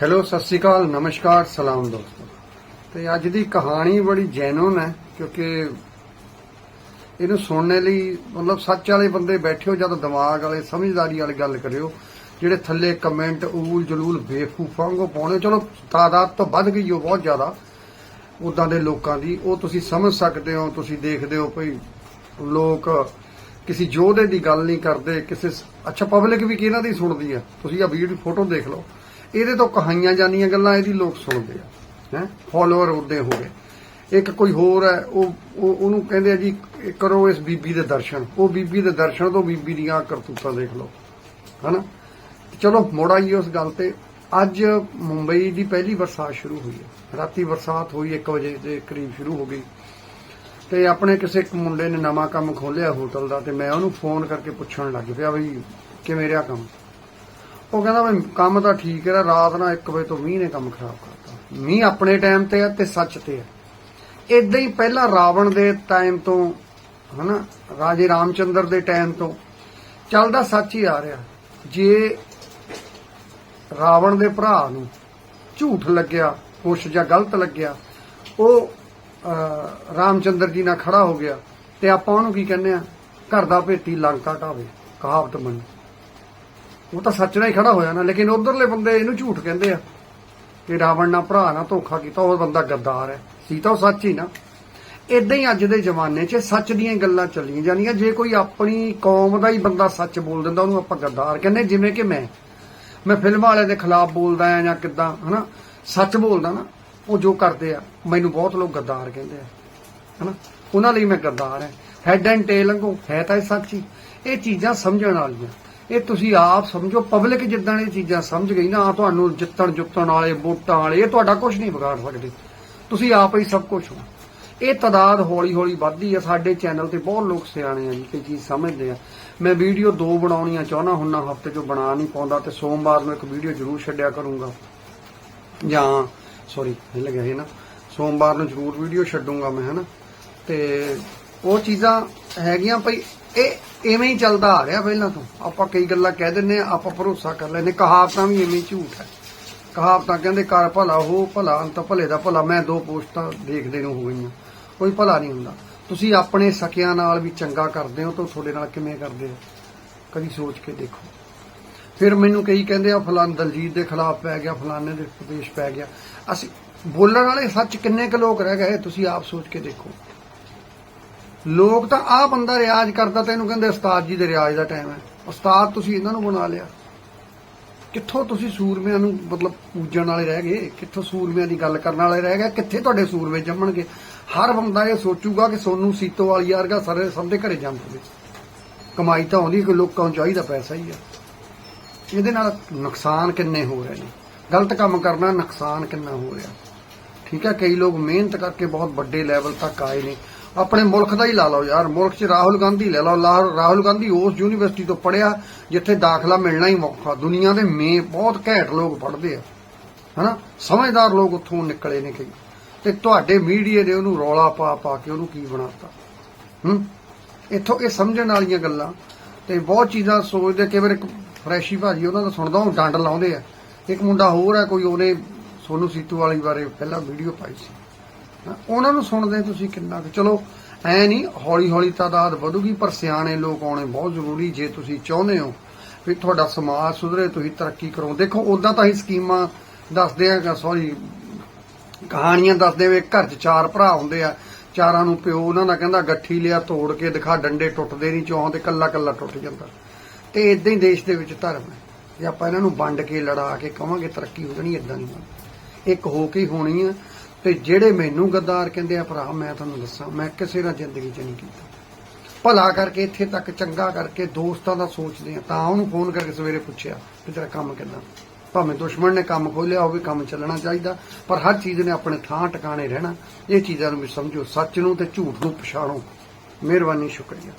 Hello, ਸਤਿ ਸ਼੍ਰੀ ਅਕਾਲ, ਨਮਸਕਾਰ, ਸਲਾਮ ਦੋਸਤੋ। ਤੇ ਅੱਜ ਦੀ ਕਹਾਣੀ ਬੜੀ ਜੈਨੂਨ ਹੈ, ਕਿਉਂਕਿ ਇਹਨੂੰ ਸੁਣਨੇ ਲਈ ਮਤਲਬ ਸੱਚ ਵਾਲੇ ਬੰਦੇ ਬੈਠੇ ਹੋ ਜਦ ਦਿਮਾਗ ਵਾਲੇ, ਸਮਝਦਾਰੀ ਵਾਲੀ ਗੱਲ ਕਰਿਓ, ਜਿਹੜੇ ਥੱਲੇ ਕਮੈਂਟ ਊਲ ਜਲੂਲ, ਬੇਵਕੂਫਾਂ ਵਾਂਗੂ ਪਾਉਣੇ, ਚਲੋ, ਤਾਦਾਦ ਤੋਂ ਵੱਧ ਗਈ ਹੋ ਬਹੁਤ ਜ਼ਿਆਦਾ ਉਦਾਂ ਦੇ ਲੋਕਾਂ ਦੀ, ਉਹ ਤੁਸੀਂ ਸਮਝ ਸਕਦੇ ਹੋ, ਤੁਸੀਂ ਦੇਖਦੇ ਹੋ ਭਈ ਲੋਕ ਕਿਸੇ ਯੋਧੇ ਦੀ ਗੱਲ ਨਹੀਂ ਕਰਦੇ, ਕਿਸੇ ਅੱਛਾ ਪਬਲਿਕ ਵੀ ਕਿਹਨਾਂ ਦੀ ਸੁਣਦੀ ਹੈ? ਤੁਸੀਂ ਆ ਵੀਡੀਓ ਫੋਟੋ ਦੇਖ ਲਓ। ਇਹਦੇ ਤੋਂ ਕਹਾਈਆਂ ਜਾਂਦੀਆਂ ਗੱਲਾਂ ਇਹਦੀ ਲੋਕ ਸੁਣਦੇ ਆ, ਹੈ? ਫਾਲੋਅਰ ਉਹਦੇ ਹੋ ਗਏ। ਇੱਕ ਕੋਈ ਹੋਰ ਹੈ, ਉਹ ਉਹਨੂੰ ਕਹਿੰਦੇ ਆ ਜੀ ਕਰੋ ਇਸ ਬੀਬੀ ਦੇ ਦਰਸ਼ਨ। ਉਹ ਬੀਬੀ ਦੇ ਦਰਸ਼ਨ ਤੋਂ ਬੀਬੀ ਦੀਆਂ ਕਰਤੂਤਾਂ ਦੇਖ ਲਓ। ਹਨਾ? ਚਲੋ, ਮੋੜ ਆਈਏ ਉਸ ਗੱਲ ਤੇ। ਅੱਜ ਮੁੰਬਈ ਦੀ ਪਹਿਲੀ ਬਰਸਾਤ ਸ਼ੁਰੂ ਹੋਈ ਹੈ। ਰਾਤੀ ਬਰਸਾਤ ਹੋਈ 1 ਵਜੇ ਦੇ ਕਰੀਬ ਸ਼ੁਰੂ ਹੋ ਗਈ। ਤੇ ਆਪਣੇ ਕਿਸੇ ਇੱਕ ਮੁੰਡੇ ਨੇ ਨਵਾਂ ਕੰਮ ਖੋਲਿਆ ਹੋਟਲ ਦਾ ਤੇ ਮੈਂ ਉਹਨੂੰ ਫੋਨ ਕਰਕੇ ਪੁੱਛਣ ਲੱਗ ਪਿਆ ਵੀ ਕਿਵੇਂ ਰਿਹਾ ਕੰਮ? ਉਹ ਕਹਿੰਦਾ ਵੀ ਕੰਮ ਤਾਂ ਠੀਕ ਹੈ ਰਾਤ ਨਾਲ 1 ਵਜੇ ਤੋਂ ਮੀਂਹ ਨੇ ਕੰਮ ਖਰਾਬ ਕਰਤਾ। ਮੀਂਹ ਆਪਣੇ ਟਾਈਮ ਤੇ ਆ ਤੇ ਸੱਚ ਤੇ ਆ ਇਦਾਂ ਹੀ ਪਹਿਲਾਂ ਰਾਵਣ ਦੇ ਟਾਈਮ ਤੋਂ ਹਨਾ ਰਾਜੇ ਰਾਮਚੰਦਰ ਦੇ ਟਾਈਮ ਤੋਂ ਚੱਲਦਾ ਸੱਚ ਹੀ ਆ ਰਿਹਾ। ਜੇ ਰਾਵਣ ਦੇ ਭਰਾ ਨੂੰ ਝੂਠ ਲੱਗਿਆ ਕੁਛ ਜਾਂ ਗਲਤ ਲੱਗਿਆ ਉਹ ਅਹ, ਰਾਮਚੰਦਰ ਜੀ ਨਾਲ ਖੜਾ ਹੋ ਗਿਆ ਤੇ ਆਪਾਂ ਉਹਨੂੰ ਕੀ ਕਹਿੰਦੇ ਆ? ਘਰ ਦਾ ਭੇਤੀ ਲੰਕਾ ਢਾਵੇ ਕਹਾਵਤ ਮੰਨ ਉਹ ਤਾਂ ਸੱਚ ਨਾਲ ਹੀ ਖੜਾ ਹੋਇਆ ਨਾ, ਲੇਕਿਨ ਉਧਰਲੇ ਬੰਦੇ ਇਹਨੂੰ ਝੂਠ ਕਹਿੰਦੇ ਆ ਕਿ ਰਾਵਣ ਨਾਲ ਭਰਾ ਨਾਲ ਧੋਖਾ ਕੀਤਾ, ਉਹ ਬੰਦਾ ਗੱਦਾਰ ਹੈ। ਸੀ ਤਾਂ ਉਹ ਸੱਚ ਹੀ ਨਾ। ਇਦਾਂ ਹੀ ਅੱਜ ਦੇ ਜ਼ਮਾਨੇ 'ਚ ਸੱਚ ਦੀਆਂ ਗੱਲਾਂ ਚੱਲੀਆਂ ਜਾਂਦੀਆਂ ਜੇ ਕੋਈ ਆਪਣੀ ਕੌਮ ਦਾ ਹੀ ਬੰਦਾ ਸੱਚ ਬੋਲ ਦਿੰਦਾ, ਉਹਨੂੰ ਆਪਾਂ ਗੱਦਾਰ ਕਹਿੰਦੇ। ਜਿਵੇਂ ਕਿ ਮੈਂ ਮੈਂ ਫਿਲਮਾਂ ਵਾਲਿਆਂ ਦੇ ਖਿਲਾਫ ਬੋਲਦਾ ਆ ਜਾਂ ਕਿਦਾਂ, ਹਨਾ? ਸੱਚ ਬੋਲਦਾ ਨਾ, ਉਹ ਜੋ ਕਰਦੇ ਆ, ਮੈਨੂੰ ਬਹੁਤ ਲੋਕ ਗੱਦਾਰ ਕਹਿੰਦੇ ਆ, ਹਨਾ? ਉਹਨਾਂ ਲਈ ਮੈਂ ਗੱਦਾਰ ਹਾਂ। ਹੈਡ ਐਂਡ ਟੇਲ ਵਾਂਗੂ, ਹੈ ਤਾਂ ਇਹ ਸੱਚ ਹੀ। ਇਹ ਚੀਜ਼ਾਂ ਸਮਝਣ ਵਾਲੀਆਂ। ਇਹ ਤੁਸੀਂ ਆਪ ਸਮਝੋ ਪਬਲਿਕ ਜਿੱਦਾਂ ਇਹ ਚੀਜ਼ਾਂ ਸਮਝ ਗਈ ਨਾ ਤੁਹਾਨੂੰ ਜਿੱਤਣ ਜੁੱਤਣ ਵਾਲੇ, ਵੋਟਾਂ ਵਾਲੇ, ਇਹ ਤੁਹਾਡਾ ਕੁਝ ਨਹੀਂ ਵਿਗਾੜ ਸਕਦੇ। ਤੁਸੀਂ ਆਪ ਹੀ ਸਭ ਕੁਝ ਹੋ। ਇਹ ਤਦਾਦ ਹੌਲੀ ਹੌਲੀ ਵੱਧਦੀ ਹੈ ਸਾਡੇ ਚੈਨਲ ਤੇ ਬਹੁਤ ਲੋਕ ਸਿਆਣੇ ਆ ਜੀ ਕਿ ਚੀਜ਼ ਸਮਝਦੇ ਆ। ਮੈਂ ਵੀਡੀਓ ਦੋ ਬਣਾਉਣੀਆਂ ਚਾਹੁੰਦਾ ਹੁੰਨਾ, ਹਫ਼ਤੇ 'ਚ ਬਣਾ ਨਹੀਂ ਪਾਉਂਦਾ, ਤੇ ਸੋਮਵਾਰ ਨੂੰ ਇੱਕ ਵੀਡੀਓ ਜ਼ਰੂਰ ਛੱਡਿਆ ਕਰੂੰਗਾ। ਜਾਂ ਸੌਰੀ ਹਿੱਲ ਗਿਆ ਇਹ ਨਾ। ਸੋਮਵਾਰ ਨੂੰ ਜ਼ਰੂਰ ਵੀਡੀਓ ਛੱਡੂੰਗਾ ਮੈਂ, ਹਨਾ। ਤੇ ਉਹ ਚੀਜ਼ਾਂ ਹੈਗੀਆਂ ਭਈ ਇਹ ਐਵੇਂ ਹੀ ਚੱਲਦਾ ਆ ਰਿਹਾ ਪਹਿਲਾਂ ਤੋਂ। ਆਪਾਂ ਕਈ ਗੱਲਾਂ ਕਹਿ ਦਿੰਨੇ ਆ ਆਪਾਂ ਭਰੋਸਾ ਕਰ ਲੈਨੇ ਕਹਾਵਤਾਂ ਵੀ ਐਵੇਂ ਝੂਠ ਹੈ। ਕਹਾਵਤਾਂ ਕਹਿੰਦੇ ਕਰ ਭਲਾ ਹੋ, ਭਲਾ ਅੰਤ, ਭਲੇ ਦਾ ਭਲਾ। ਮੈਂ ਦੋ ਪੋਸਟਾਂ ਦੇਖਦੇ ਨੂੰ ਹੋ ਗਈਆਂ ਕੋਈ ਭਲਾ ਨਹੀਂ ਹੁੰਦਾ। ਤੁਸੀਂ ਆਪਣੇ ਸਕਿਆਂ ਨਾਲ ਵੀ ਚੰਗਾ ਕਰਦੇ ਹੋ ਤਾਂ ਤੁਹਾਡੇ ਨਾਲ ਕਿਵੇਂ ਕਰਦੇ ਹੋ? ਕਦੀ ਸੋਚ ਕੇ ਦੇਖੋ। ਫਿਰ ਮੈਨੂੰ ਕਈ ਕਹਿੰਦੇ ਆ, ਫਲਾਨ ਦਲਜੀਤ ਦੇ ਖਿਲਾਫ ਪੈ ਗਿਆ ਫਲਾਣੇ ਦੇ ਉਪਦੇਸ਼ ਪੈ ਗਿਆ। ਅਸੀਂ ਬੋਲਣ ਵਾਲੇ ਸੱਚ ਕਿੰਨੇ ਕੁ ਲੋਕ ਰਹਿ ਗਏ ਤੁਸੀਂ ਆਪ ਸੋਚ ਕੇ ਦੇਖੋ। ਲੋਕ ਤਾਂ ਆਹ ਬੰਦਾ ਰਿਆਜ਼ ਕਰਦਾ ਤੈਨੂੰ ਕਹਿੰਦੇ ਉਸਤਾਦ ਜੀ ਦੇ ਰਿਆਜ਼ ਦਾ ਟਾਈਮ ਹੈ। ਉਸਤਾਦ ਤੁਸੀਂ ਇਹਨਾਂ ਨੂੰ ਬਣਾ ਲਿਆ। ਕਿੱਥੋਂ ਤੁਸੀਂ ਸੂਰਮਿਆਂ ਨੂੰ ਮਤਲਬ ਪੂਜਣ ਵਾਲੇ ਰਹਿ ਗਏ? ਕਿੱਥੋਂ ਸੂਰਮਿਆਂ ਦੀ ਗੱਲ ਕਰਨ ਵਾਲੇ ਰਹਿ ਗਏ? ਕਿੱਥੇ ਤੁਹਾਡੇ ਸੂਰਮੇ ਜੰਮਣਗੇ? ਹਰ ਬੰਦਾ ਇਹ ਸੋਚੂਗਾ ਕਿ ਸੋਨੂੰ ਸੀਤੋ ਵਾਲੀ ਯਾਰਗਾ ਸਾਰੇ ਸਭ ਦੇ ਘਰੇ ਜੰਮ ਕਮਾਈ ਤਾਂ ਆਉਂਦੀ ਕਿ ਲੋਕਾਂ ਨੂੰ ਚਾਹੀਦਾ, ਪੈਸਾ ਹੀ ਆ। ਇਹਦੇ ਨਾਲ ਨੁਕਸਾਨ ਕਿੰਨੇ ਹੋ ਰਹੇ ਨੇ? ਗਲਤ ਕੰਮ ਕਰਨਾ, ਨੁਕਸਾਨ ਕਿੰਨਾ ਹੋ ਰਿਹਾ? ਠੀਕ ਹੈ, ਕਈ ਲੋਕ ਮਿਹਨਤ ਕਰਕੇ ਬਹੁਤ ਵੱਡੇ ਲੈਵਲ ਤੱਕ ਆਏ ਨੇ। ਆਪਣੇ ਮੁਲਕ ਦਾ ਹੀ ਲਾ ਲਓ ਯਾਰ, ਮੁਲਕ 'ਚ ਰਾਹੁਲ ਗਾਂਧੀ ਲੈ ਲਓ ਰਾਹੁਲ ਗਾਂਧੀ ਉਸ ਯੂਨੀਵਰਸਿਟੀ ਤੋਂ ਪੜਿਆ ਜਿੱਥੇ ਦਾਖਲਾ ਮਿਲਣਾ ਹੀ ਮੌਕਾ ਦੁਨੀਆ ਦੇ ਮੇ ਬਹੁਤ ਘੈਂਟ ਲੋਕ ਪੜਦੇ ਆ, ਹਨਾ? ਸਮਝਦਾਰ ਲੋਕ ਉੱਥੋਂ ਨਿਕਲੇ ਨੇ ਕਈ। ਤੇ ਤੁਹਾਡੇ ਮੀਡੀਆ ਦੇ ਉਹਨੂੰ ਰੌਲਾ ਪਾ ਪਾ ਕੇ ਉਹਨੂੰ ਕੀ ਬਣਾਤਾ? ਹੂੰ? ਇੱਥੋਂ ਇਹ ਸਮਝਣ ਵਾਲੀਆਂ ਗੱਲਾਂ। ਤੇ ਬਹੁਤ ਚੀਜ਼ਾਂ ਸੋਚਦੇ ਕਿ ਵਾਰ ਇੱਕ ਫਰੈਸ਼ੀ ਭਾਜੀ, ਉਹਨਾਂ ਦਾ ਸੁਣਦਾ, ਉਹ ਡੰਡ ਲਾਉਂਦੇ ਆ। ਇੱਕ ਮੁੰਡਾ ਹੋਰ ਹੈ ਕੋਈ ਉਹਨੇ ਸੋਨੂ ਸੀਤੂ ਵਾਲੀ ਬਾਰੇ ਪਹਿਲਾਂ ਵੀਡੀਓ ਪਾਈ ਸੀ। ਉਹਨਾਂ ਨੂੰ ਸੁਣਦੇ ਤੁਸੀਂ ਕਿੰਨਾ ਕੁ? ਚਲੋ, ਐ ਨਹੀਂ ਹੌਲੀ ਹੌਲੀ ਤਾਦਾਦ ਵਧੂਗੀ, ਪਰ ਸਿਆਣੇ ਲੋਕ ਆਉਣੇ ਬਹੁਤ ਜ਼ਰੂਰੀ ਜੇ ਤੁਸੀਂ ਚਾਹੁੰਦੇ ਹੋ ਵੀ ਤੁਹਾਡਾ ਸਮਾਜ ਸੁਧਰੇ, ਤੁਸੀਂ ਤਰੱਕੀ ਕਰੋ। ਦੇਖੋ ਉਦਾਂ ਤਾਂ ਹੀ ਸਕੀਮਾਂ ਦੱਸਦੇ ਆ ਸੌਰੀ ਕਹਾਣੀਆਂ ਦੱਸਦੇ ਵੇ ਘਰ 'ਚ ਚਾਰ ਭਰਾ ਹੁੰਦੇ ਆ। ਚਾਰਾਂ ਨੂੰ ਪਿਓ, ਉਹਨਾਂ ਦਾ ਕਹਿੰਦਾ ਗੱਠੀ ਲਿਆ, ਤੋੜ ਕੇ ਦਿਖਾ, ਡੰਡੇ ਟੁੱਟਦੇ ਨਹੀਂ, ਚੌਹਾਂ ਤੇ ਕੱਲਾ ਕੱਲਾ ਟੁੱਟ ਜਾਂਦਾ। ਤੇ ਇਦਾਂ ਹੀ ਦੇਸ਼ ਦੇ ਵਿੱਚ ਧਰਮ ਹੈ। ਜੇ ਆਪਾਂ ਇਹਨਾਂ ਨੂੰ ਵੰਡ ਕੇ, ਲੜਾ ਕੇ ਕਵਾਂਗੇ, ਤਰੱਕੀ ਹੋ ਜਾਣੀ ਇਦਾਂ ਨਹੀਂ ਬਣਦੀ ਇੱਕ ਹੋ ਕੇ ਹੋਣੀ ਆ। ਤੇ ਜਿਹੜੇ ਮੈਨੂੰ ਗੱਦਾਰ ਕਹਿੰਦੇ ਆ ਭਰਾ, ਮੈਂ ਤੁਹਾਨੂੰ ਦੱਸਾਂ, ਮੈਂ ਕਿਸੇ ਨਾਲ ਜ਼ਿੰਦਗੀ 'ਚ ਨਹੀਂ ਕੀਤਾ। ਭਲਾ ਕਰਕੇ ਇੱਥੇ ਤੱਕ, ਚੰਗਾ ਕਰਕੇ, ਦੋਸਤਾਂ ਦਾ ਸੋਚਦੇ ਆ, ਤਾਂ ਉਹਨੂੰ ਫੋਨ ਕਰਕੇ ਸਵੇਰੇ ਪੁੱਛਿਆ ਕਿ ਤੇਰਾ ਕੰਮ ਕਿੱਦਾਂ? ਭਾਵੇਂ ਦੁਸ਼ਮਣ ਨੇ ਕੰਮ ਖੋਲਿਆ ਹੋਵੇ ਕੰਮ ਚੱਲਣਾ ਚਾਹੀਦਾ, ਪਰ ਹਰ ਚੀਜ਼ ਨੇ ਆਪਣੇ ਥਾਂ ਟਿਕਾਣੇ ਰਹਿਣਾ। ਇਹ ਚੀਜ਼ਾਂ ਨੂੰ ਵੀ ਸਮਝੋ, ਸੱਚ ਨੂੰ ਤੇ ਝੂਠ ਨੂੰ ਪਛਾਣੋ। ਮਿਹਰਬਾਨੀ, ਸ਼ੁਕਰੀਆ।